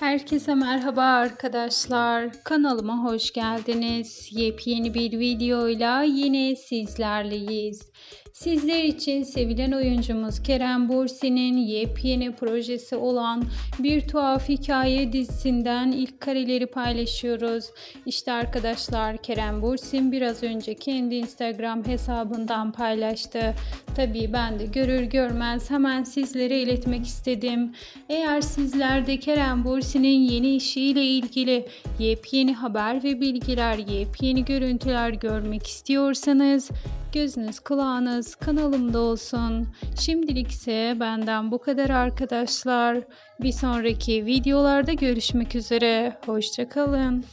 Herkese merhaba arkadaşlar. Kanalıma hoş geldiniz. Yepyeni bir videoyla yine sizlerleyiz. Sizler için sevilen oyuncumuz Kerem Bürsin'in yepyeni projesi olan Bir Tuhaf Hikaye dizisinden ilk kareleri paylaşıyoruz. İşte arkadaşlar Kerem Bürsin biraz önce kendi Instagram hesabından paylaştı. Tabii ben de görür görmez hemen sizlere iletmek istedim. Eğer sizler de Kerem Bürsin'in yeni işiyle ilgili yepyeni haber ve bilgiler, yepyeni görüntüler görmek istiyorsanız gözünüz kulağınız kanalımda olsun. Şimdilik ise benden bu kadar arkadaşlar. Bir sonraki videolarda görüşmek üzere. Hoşçakalın.